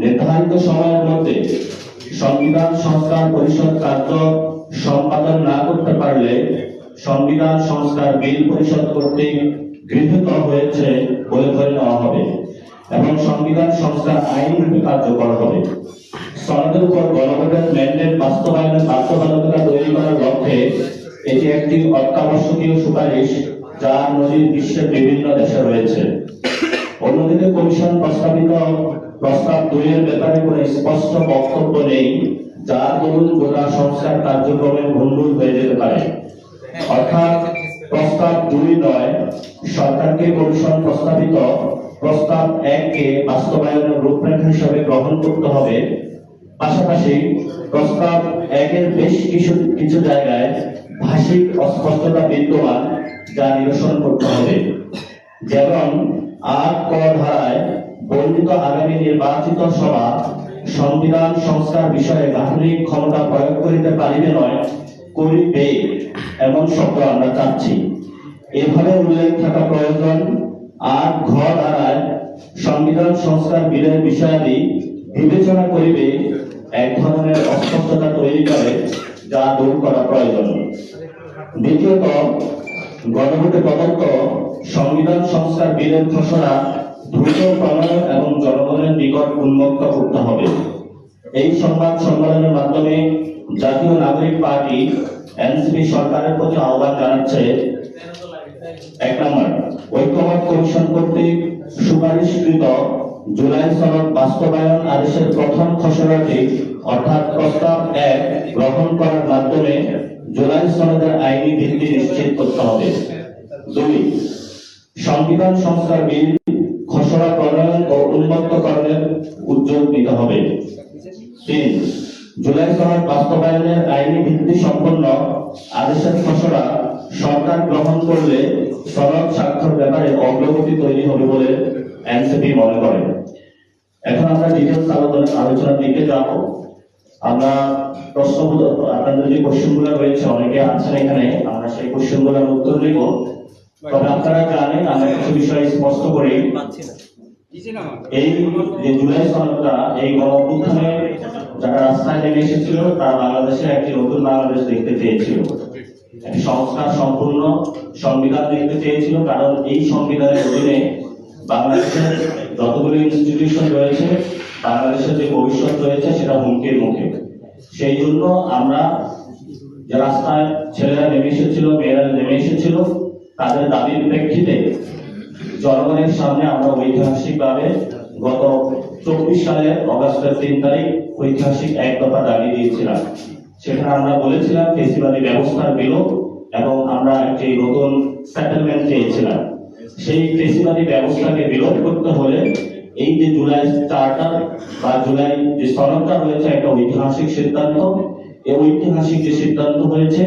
নির্ধারিত সময়ের মধ্যে সংবিধান, সংস্কার, পরিষদ, কার্য সম্পাদন না করতে পারলে সংবিধান, সংস্কার, বিল পরিষদ কর্তৃক গৃহীত হয়েছে বলে ধরে নেওয়া হবে এবং সংবিধান, সংস্কার, আইন রূপে কার্যকর হবে। সনদের উপর গণভোটের ম্যান্ডেট বাস্তবায়নের তৈরি করার লক্ষ্যে এটি একটি অত্যাবশ্যকীয় সুপারিশ যা নজির বিশ্বের বিভিন্ন দেশে রয়েছে। অন্যদিকে কমিশন প্রস্তাবিত প্রস্তাব দুইয়ের ব্যাপারে কোনো স্পষ্ট বক্তব্য নেই, যার দরুন গোটা সংস্কার কার্যক্রমে ভঙ্গুর হয়ে যেতে পারে। অর্থাৎ প্রস্তাব দুই নয়, সরকারকে কমিশন প্রস্তাবিত। প্রস্তাব এককে বাস্তবায়নের রূপরেখা হিসাবে গ্রহণ করতে হবে। পাশাপাশি প্রস্তাব একের বেশ কিছু কিছু জায়গায় ভাষিক অস্পষ্টতা বিদ্যমান, যা নিরসন করতে হবে। যেমন, আর ক ধারায় বর্ণিত আগামী নির্বাচিত সভা সংবিধান সংস্কার বিষয়ে গাঠনিক ক্ষমতা প্রয়োগ করিতে পারিবে নয়, করিবে এমন শব্দ আমরা চাচ্ছি। এভাবে উল্লেখ থাকা প্রয়োজন। আট ঘ ধারায় সংবিধান সংস্কার বিলের বিষয়াদি বিবেচনা করিবে, এক ধরনের অস্পষ্টতা তৈরি করে, যা দূর করা প্রয়োজন। দ্বিতীয়ত, গণভোটে প্রদত্ত সংবিধান সংস্কার বিলের খসড়া দ্রুত প্রণয়ন এবং জনগণের নিকট উন্মুক্ত করতে হবে। এই সংবাদ সম্মেলনের মাধ্যমে জাতীয় নাগরিক পার্টি, এনসিপি সরকারের প্রতি আহ্বান জানাচ্ছে এক নম্বর, ঐক্যমত কমিশন কর্তৃক সুপারিশকৃত জুলাই সনদ বাস্তবায়ন আদেশের প্রথম খসড়াটি, অর্থাৎ প্রস্তাব এক, গ্রহণ করার মাধ্যমে জুলাই সনদের আইনি ভিত্তি নিশ্চিত করতে হবে। দুই, সংবিধান সংস্কার বিল খসড়া প্রণয়ন ও উন্মুক্তকরণের উদ্যোগ নিতে হবে। তিন, জুলাই সনদ বাস্তবায়নের আইনি ভিত্তি সম্পন্ন আদেশের খসড়া সরকার গ্রহণ করলে সনদ স্বাক্ষর ব্যাপারে অগ্রগতি তৈরি হবে বলে এনসিপি মনে করে। এখন আমরা ডিটেলস আলোচনার দিকে যাব। আমরা প্রশ্ন আপনাদের যে কোশ্চেনগুলো রয়েছে, অনেকে আছেন এখানে, আমরা সেই কোশ্চেনগুলোর উত্তর দেব। তবে আপনারা জানেন আমরা কিছু বিষয় স্পষ্ট করি। এই যে জুলাই সনদটা এই গণ অভ্যুত্থানে যারা রাস্তায় নেমে এসেছিল তারা বাংলাদেশে একটি নতুন বাংলাদেশ দেখতে চেয়েছিল। একটি সংস্কার সম্পূর্ণ সংবিধান দেখতে চেয়েছিল কারণ এই সংবিধানের অধীনে বাংলাদেশের যতগুলো ইনস্টিটিউশন রয়েছে বাংলাদেশের যে ভবিষ্যৎ রয়েছে সেটা হুমকির মুখে। সেই জন্য আমরা যে রাস্তায় ছেলেরা নেমে এসেছিল মেয়েরা নেমে এসেছিল তাদের দাবির প্রেক্ষিতে জনগণের সামনে আমরা ঐতিহাসিকভাবে গত চব্বিশ সালের অগাস্টের তিন তারিখ ঐতিহাসিক এক দফা দাবি দিয়েছিলাম। সেখানে আমরা বলেছিলাম ফেসিবাদী ব্যবস্থার বিলোপ এবং আমরা একটি নতুন সেটেলমেন্ট চেয়েছিলাম। সেই ফেসিবাদী ব্যবস্থাকে বিলোপ করতে হলে এই যে জুলাই চার্টার বা জুলাই যে সনদটা রয়েছে, একটা ঐতিহাসিক সিদ্ধান্ত, এই ঐতিহাসিক যে সিদ্ধান্ত হয়েছে,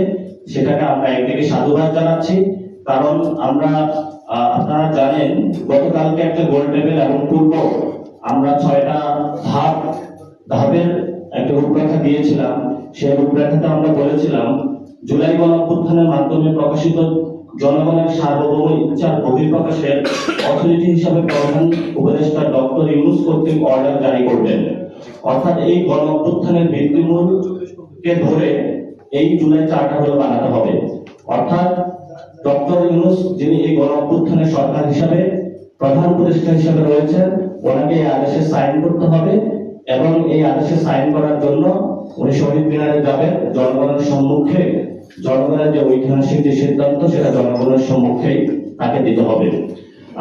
সেটাকে আমরা একদিকে সাধুবাদ জানাচ্ছি কারণ আমরা আপনারা জানেন, গতকালকে একটা গোল টেবিল এবং পূর্ব আমরা ছয়টা ধাপ, ধাপের একটা রূপরেখা দিয়েছিলাম। সেই রূপরেখাতে আমরা বলেছিলাম, জুলাই গণ অভ্যুত্থানের মাধ্যমে প্রকাশিত জনগণের সার্বভৌম ইচ্ছার বহিঃপ্রকাশের অথরিটি হিসাবে প্রধান উপদেষ্টা ডক্টর ইউনুস কর্তৃক অর্ডার জারি করবেন অর্থাৎ এই গণ অভ্যুত্থানের ভিত্তিমূলকে ধরে এই জুলাই চার্টারগুলো বানাতে হবে। অর্থাৎ ডক্টর ইউনুস, যিনি এই গণ অভ্যুত্থানের সরকার হিসাবে, প্রধান উপদেষ্টা হিসাবে রয়েছেন, ওনাকে এই আদেশে সাইন করতে হবে এবং এই আদেশে সাইন করার জন্য উনি শহীদ মিনারে যাবেন। জনগণের সম্মুখে, জনগণের যে ঐতিহাসিক যে সিদ্ধান্ত, সেটা জনগণের সম্মুখেই তাকে দিতে হবে।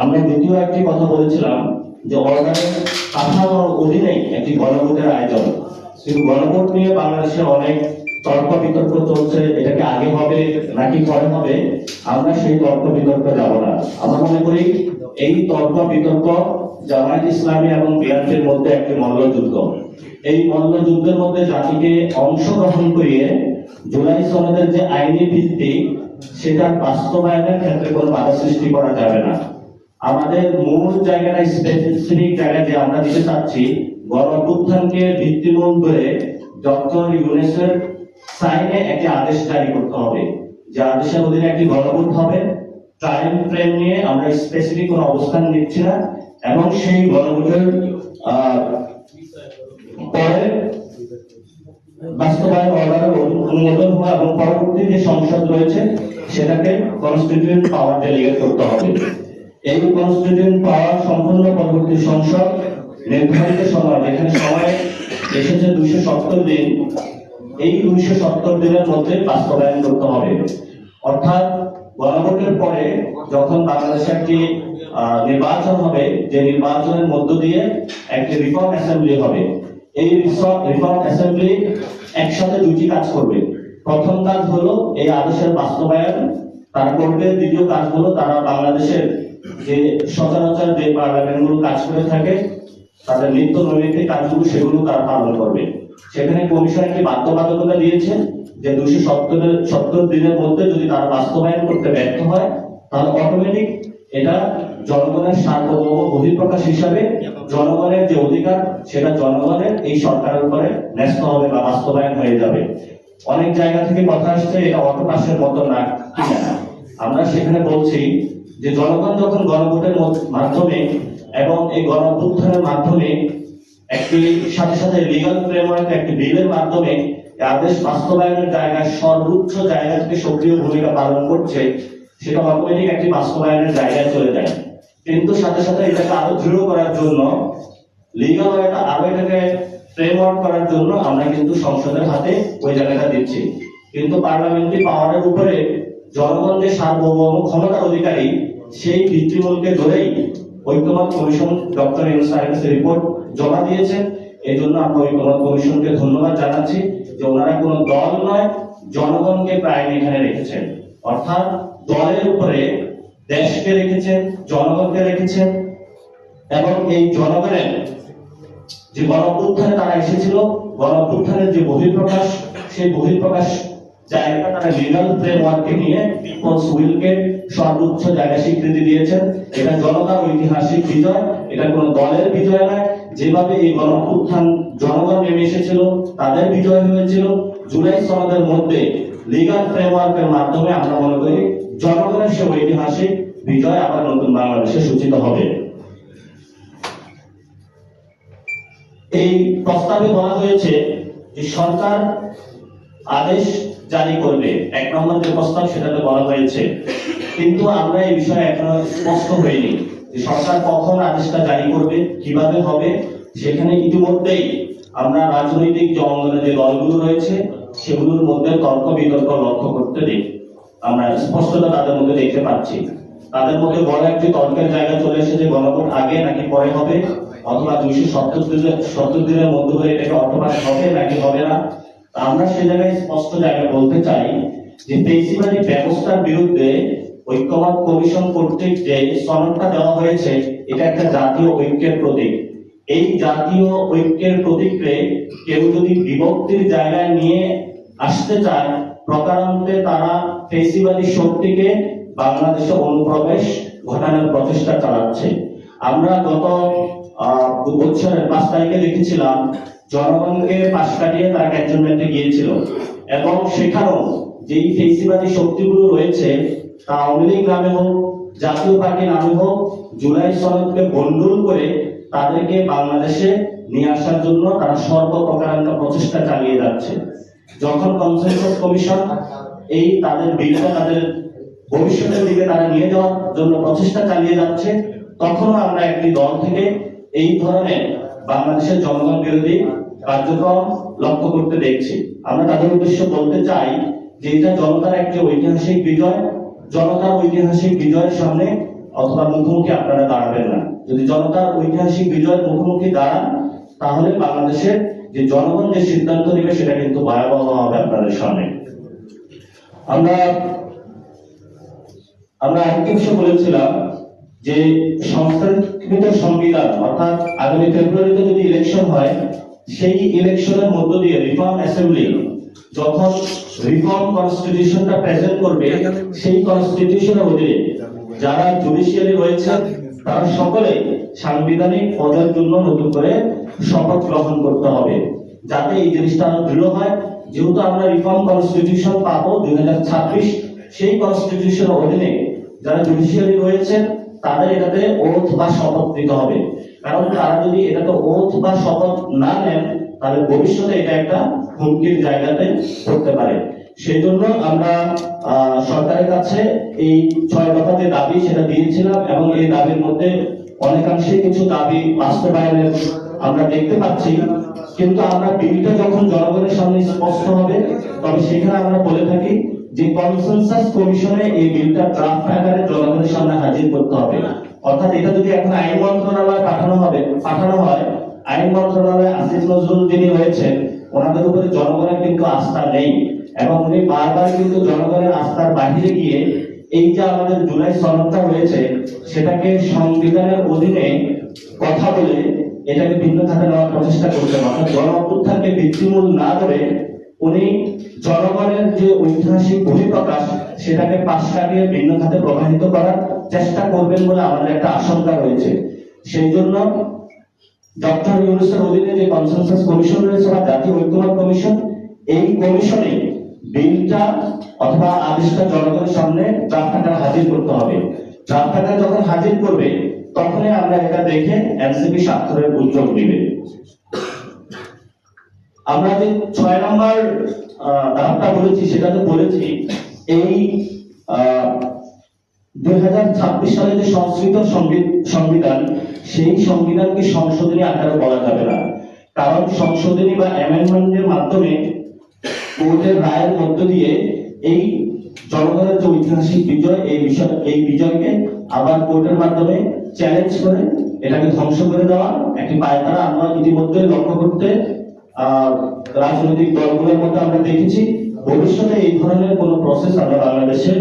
আমরা দ্বিতীয় একটি কথা বলেছিলাম যে অর্ডারের কাঠামোর অধীনেই একটি গণভোটের আয়োজন। কিন্তু গণভোট নিয়ে বাংলাদেশে অনেক তর্ক বিতর্ক চলছে এটাকে আগে হবে নাকি পরে হবে? আমরা সেই তর্ক বিতর্ক যাব না। আমরা মনে করি এই তর্ক বিতর্ক জামায়াত ইসলামী এবং বিএনপির মধ্যে একটি মল্লযুদ্ধ। এই মল্লযুদ্ধের মধ্যে জাতিকে অংশগ্রহণ করিয়ে জুলাই সনদের যে আইনি ভিত্তি, সেটার বাস্তবায়নের ক্ষেত্রে কোনো বাধা সৃষ্টি করা যাবে না। আমাদের মূল জায়গাটা স্পেসিফিক জায়গায় যে আমরা দিতে চাচ্ছি, গণ ভিত্তিমূল করে ডক্টর ইউনেসের সাইনে একটি আদেশ জারি করতে হবে। যে আদেশের অধীনে একটি গণভোট হবে টাইম ফ্রেম নিয়ে আমরা স্পেসিফিক কোনো অবস্থান নিচ্ছি না, এবং সেই গণভোটের পরে বাস্তবায়ন অর্ডারের অনুমোদন হওয়া এবং পরবর্তী যে সংসদ রয়েছে, সেটাকে পাওয়ার ডেলিগেট করতে হবে। এই পাওয়ার সম্পূর্ণ পরবর্তী সংসদ নির্ধারিত সময়, যেখানে সময় এসেছে দুইশো সত্তর দিন এই উনিশশো সত্তর দিনের মধ্যে বাস্তবায়ন করতে হবে। অর্থাৎ গণভোটের পরে যখন বাংলাদেশে একটি নির্বাচন হবে, যে নির্বাচনের মধ্য দিয়ে একটি রিফর্ম অ্যাসেম্বলি হবে, এই রিফর্ম অ্যাসেম্বলি একসাথে দুটি কাজ করবে। প্রথম কাজ হলো এই আদেশের বাস্তবায়ন, তারা করবে দ্বিতীয় কাজ হলো তারা বাংলাদেশের যে সচরাচর যে পার্লামেন্টগুলো কাজ করে থাকে, তাদের নিত্য নৈমিত্তিক কাজগুলো সেগুলো তারা পালন করবে। সেখানে কমিশন একটি বাধ্যবাধকতা দিয়েছে যে দুশো সত্তরের সত্তর দিনের মধ্যে যদি তারা বাস্তবায়ন করতে ব্যর্থ হয়, তাহলে অটোমেটিক এটা জনগণের সার্বভৌম বহিঃপ্রকাশ হিসাবে জনগণের যে অধিকার, সেটা জনগণের এই সরকারের উপরে ন্যস্ত হবে বা বাস্তবায়ন হয়ে যাবে। অনেক জায়গা থেকে কথা আসছে, এটা অটো পাসের মতো না। আমরা সেখানে বলছি যে জনগণ যখন গণভোটের মাধ্যমে এবং এই গণভ্যুত্থানের মাধ্যমে একটি, সাথে সাথে লিগাল ফ্রেমওয়ার্ক একটি বিলের মাধ্যমে আদেশ বাস্তবায়নের জায়গায় সর্বোচ্চ জায়গা থেকে সক্রিয় ভূমিকা পালন করছে, সেটা অটোমেটিক একটি বাস্তবায়নের জায়গায় চলে যায়। কিন্তু সাথে সাথে এটাকে আরও দৃঢ় করার জন্য লিগাল একটা আরও এটাকে ফ্রেমওয়ার্ক করার জন্য আমরা কিন্তু সংসদের হাতে ওই জায়গাটা দিচ্ছি। কিন্তু পার্লামেন্টারি পাওয়ারের উপরে জনগণ যে সার্বভৌম ক্ষমতার অধিকারী সেই ভিত্তিমূলকে ধরেই ঐক্যমত কমিশন ডক্টর এম রিপোর্ট জমা দিয়েছেন। এই জন্য আমরা ঐক্যমত কমিশনকে ধন্যবাদ জানাচ্ছি যে ওনারা কোনো দল নয়, জনগণকে প্রায় এখানে রেখেছেন। অর্থাৎ দলের উপরে দেশকে রেখেছেন, জনগণকে রেখেছেন এবং এই জনগণের যে গণ অভ্যুত্থানে তারা এসেছিল, গণ অভ্যুত্থানের যে বহিঃপ্রকাশ, সেই বহিঃপ্রকাশ জায়গাটা তারা লিগাল ফ্রেমওয়ার্ককে নিয়ে পিপলস উইলকে সর্বোচ্চ জায়গা স্বীকৃতি দিয়েছেন। এটা জনতার ঐতিহাসিক বিজয়, এটা কোনো দলের বিজয় নয়। যেভাবে এই গণ অভ্যুত্থান জনগণ নেমে এসেছিল, তাদের বিজয় হয়েছিল। জুলাই সনদের মধ্যে লিগাল ফ্রেমওয়ার্কের মাধ্যমে আমরা মনে করি জনগণের সে ঐতিহাসিক বিজয় আবার নতুন বাংলাদেশে সূচিত হবে। এই প্রস্তাবে বলা হয়েছে যে সরকার আদেশ জারি করবে। এক নম্বর যে প্রস্তাব, সেটাতে বলা হয়েছে কিন্তু আমরা এই বিষয়ে এখনও স্পষ্ট হয়নি যে সরকার কখন আদেশটা জারি করবে, কীভাবে হবে, সেখানে ইতিমধ্যেই আমরা রাজনৈতিক যে অঙ্গনে যে দলগুলো রয়েছে, সেগুলোর মধ্যে তর্ক বিতর্ক লক্ষ্য করতে দিই। আমরা স্পষ্টতা তাদের মধ্যে দেখতে পাচ্ছি। তাদের মধ্যে বড় একটি তর্কের জায়গা চলে এসেছে, গণভোট আগে নাকি পরে হবে, অথবা দুইশো সত্তর দিনের সত্তর দিনের মধ্যে হয়ে এটাকে অটোপাস হবে নাকি হবে না। আমরা সে জায়গায় স্পষ্ট জায়গায় বলতে চাই যে পেশিবাদী ব্যবস্থার বিরুদ্ধে ঐক্যমত কমিশন কর্তৃক যে সনদটা দেওয়া হয়েছে, এটা একটা জাতীয় ঐক্যের প্রতীক। এই জাতীয় ঐক্যের প্রতীককে কেউ যদি বিভক্তির জায়গায় নিয়ে আসতে চায়, প্রকারান্তে তারা ফেসিবাদী শক্তিকে বাংলাদেশে অনুপ্রবেশ ঘটানোর প্রচেষ্টা চালাচ্ছে। আমরা গত বছরের পাঁচ তারিখে দেখেছিলাম, জনগণকে পাশ কাটিয়ে তারা ক্যান্টনমেন্টে গিয়েছিল। এবং সেখানেও যেই ফেসিবাদী শক্তিগুলো রয়েছে আওয়ামী লীগ নামে হোক, জাতীয় পার্টি নামে হোক, জুলাই সনদকে বন্ডুল করে তাদেরকে বাংলাদেশে নিয়ে আসার জন্য তারা সর্বপ্রকারান্ত প্রচেষ্টা চালিয়ে যাচ্ছে। যখন কনসেনসাস কমিশন এই তাদের বিলটা তাদের ভবিষ্যতের দিকে তারা নিয়ে যাওয়ার জন্য প্রচেষ্টা চালিয়ে যাচ্ছে, তখনও আমরা একটি দল থেকে এই ধরনের বাংলাদেশের জনগণ বিরোধী কার্যক্রম লক্ষ্য করতে দেখছি। আমরা তাদের উদ্দেশ্য বলতে চাই যে এটা জনতার একটি ঐতিহাসিক বিজয় জনতার ঐতিহাসিক বিজয়ের সামনে অথবা মুখোমুখি আপনারা দাঁড়াবেন না। যদি জনতার ঐতিহাসিক বিজয়ের মুখোমুখি দাঁড়ান, তাহলে বাংলাদেশের যে জনগণ যে সিদ্ধান্ত নেবে, সেটা কিন্তু ভয়াবহ হবে আপনাদের সামনে। আমরা আমরা আরেকটি বিষয় বলেছিলাম যে সংস্কারকৃত সংবিধান, অর্থাৎ আগামী ফেব্রুয়ারিতে যদি ইলেকশন হয়, সেই ইলেকশনের মধ্য দিয়ে রিফর্ম অ্যাসেম্বলি যখন রিফর্ম কনস্টিটিউশনটা প্রেজেন্ট করবে, সেই কনস্টিটিউশনের অধীনে যারা জুডিশিয়ারি রয়েছে, তারা সকলে সাংবিধানিক পদের জন্য নতুন করে শপথ গ্রহণ করতে হবে, যাতে এই জিনিসটা দৃঢ় হয়। যেহেতু আমরা রিফর্ম কনস্টিটিউশন পাবো দুই হাজার ছাব্বিশ, সেই কনস্টিটিউশনের অধীনে যারা জুডিশিয়ারি রয়েছেন তাদের এটাতে ওথ বা শপথ নিতে হবে। কারণ তারা যদি এটাতে ওথ বা শপথ না নেন তাহলে ভবিষ্যতে এটা একটা হুমকির জায়গাতে পড়তে পারে। সেই জন্য আমরা সরকারের কাছে এই ছয় দফা যে দাবি সেটা দিয়েছিলাম এবং এই দাবির মধ্যে অনেকাংশে কিছু দাবি বাস্তবায়নের আমরা দেখতে পাচ্ছি। কিন্তু আমরা বিলটা যখন জনগণের সামনে স্পষ্ট হবে, তবে সেখানে আমরা বলে থাকি যে কনসেনসাস কমিশনে এই বিলটা ড্রাফট আকারে জনগণের সামনে হাজির করতে হবে। অর্থাৎ এটা যদি এখন আইন মন্ত্রণালয়ে পাঠানো হবে, পাঠানো হয় আইন মন্ত্রণালয়ে আসিফ নজরুল যিনি হয়েছেন ওনাদের উপরে জনগণের কিন্তু আস্থা নেই। এবং উনি বারবার কিন্তু জনগণের আস্থার বাহিরে গিয়ে এই যে আমাদের জুলাই সনদটা রয়েছে, সেটাকে সংবিধানের অধীনে কথা বলে এটাকে ভিন্ন খাতে নেওয়ার প্রচেষ্টা করছেন। অর্থাৎ গণ অভ্যুত্থানকে ভিত্তিমূল না করে উনি জনগণের যে ঐতিহাসিক বহিঃপ্রকাশ, সেটাকে পাশ কাটিয়ে ভিন্ন খাতে প্রবাহিত করার চেষ্টা করবেন বলে আমাদের একটা আশঙ্কা রয়েছে। সেই জন্য ডক্টর ইউনুসের অধীনে যে কনসেনসাস কমিশন রয়েছে বা জাতীয় ঐক্যমত কমিশন এই কমিশনে বিলটা অথবা আদেশটা জনগণের সামনে ড্রাফট হাজির করতে হবে। ড্রাফট যখন হাজির করবে, তখনই আমরা এটা দেখে এনসিপি স্বাক্ষরের উদ্যোগ দিবে আমরা যে ছয় নম্বর ধাপটা বলেছি, সেটা তো বলেছি, এই দুই হাজার ছাব্বিশ সালে যে সংস্কৃত সংবি- সংবিধান সেই সংবিধানকে সংশোধনী আকারে বলা যাবে না। কারণ সংশোধনী বা অ্যামেন্ডমেন্টের মাধ্যমে কোর্টের রায়ের মধ্য দিয়ে এই জনগণের যে ঐতিহাসিক বিজয় এই বিষয় এই বিজয়কে আবার কোর্টের মাধ্যমে চ্যালেঞ্জ করে এটাকে ধ্বংস করে দেওয়া একটি পায়তারা আমরা ইতিমধ্যে লক্ষ্য করতে রাজনৈতিক দলগুলোর মধ্যে আমরা দেখেছি। ভবিষ্যতে এই ধরনের কোনো প্রসেস আমরা বাংলাদেশে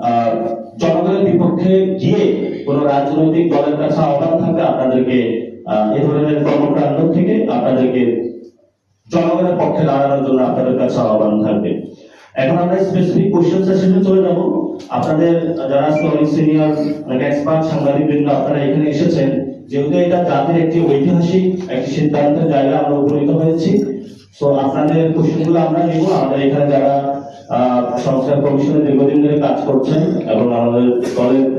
আহ, জনগণের বিপক্ষে গিয়ে কোন রাজনৈতিক দলের কাছে আহ্বান থাকবে আপনাদেরকে এই ধরনের কর্মকাণ্ড থেকে আপনাদেরকে জনগণের পক্ষে দাঁড়ানোর জন্য আপনাদের কাছে আহ্বান থাকবে। এখন আমরা স্পেসিফিক কোশ্চেন সেশনে চলে যাব। আপনাদের যারা অনেক সিনিয়র অনেক এক্সপার্ট সাংবাদিক বৃন্দ আপনারা এখানে এসেছেন, যেহেতু এটা জাতির একটি ঐতিহাসিক, একটি সিদ্ধান্তের জায়গা আমরা উপনীত হয়েছি। তো আপনাদের কোশ্চেনগুলো আমরা নিব। আমাদের এখানে যারা সংস্কার কমিশনে দীর্ঘদিন ধরে কাজ করছেন এবং আমাদের দলের